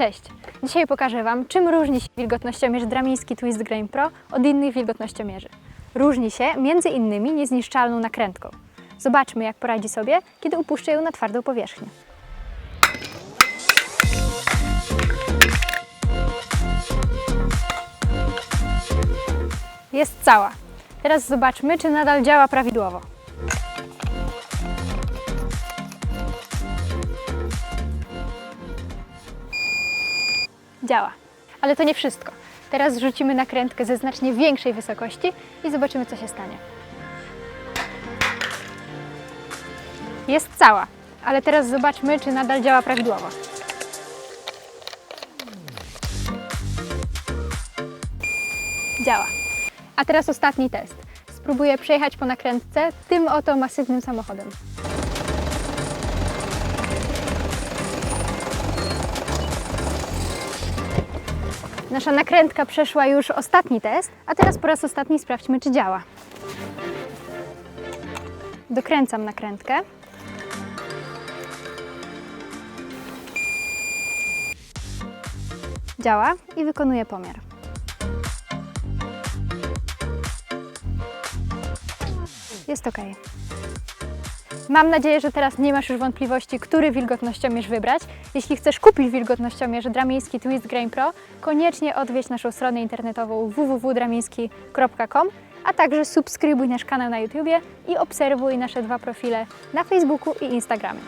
Cześć! Dzisiaj pokażę Wam, czym różni się wilgotnościomierz Dramiński Twist Grain Pro od innych wilgotnościomierzy. Różni się między innymi niezniszczalną nakrętką. Zobaczmy, jak poradzi sobie, kiedy upuszczę ją na twardą powierzchnię. Jest cała. Teraz zobaczmy, czy nadal działa prawidłowo. Działa. Ale to nie wszystko. Teraz zrzucimy nakrętkę ze znacznie większej wysokości i zobaczymy, co się stanie. Jest cała, ale teraz zobaczmy, czy nadal działa prawidłowo. Działa. A teraz ostatni test. Spróbuję przejechać po nakrętce tym oto masywnym samochodem. Nasza nakrętka przeszła już ostatni test, a teraz po raz ostatni sprawdźmy, czy działa. Dokręcam nakrętkę. Działa i wykonuję pomiar. Jest ok. Mam nadzieję, że teraz nie masz już wątpliwości, który wilgotnościomierz wybrać. Jeśli chcesz kupić wilgotnościomierz Dramiński Twist Grain Pro, koniecznie odwiedź naszą stronę internetową www.dramiński.com, a także subskrybuj nasz kanał na YouTubie i obserwuj nasze dwa profile na Facebooku i Instagramie.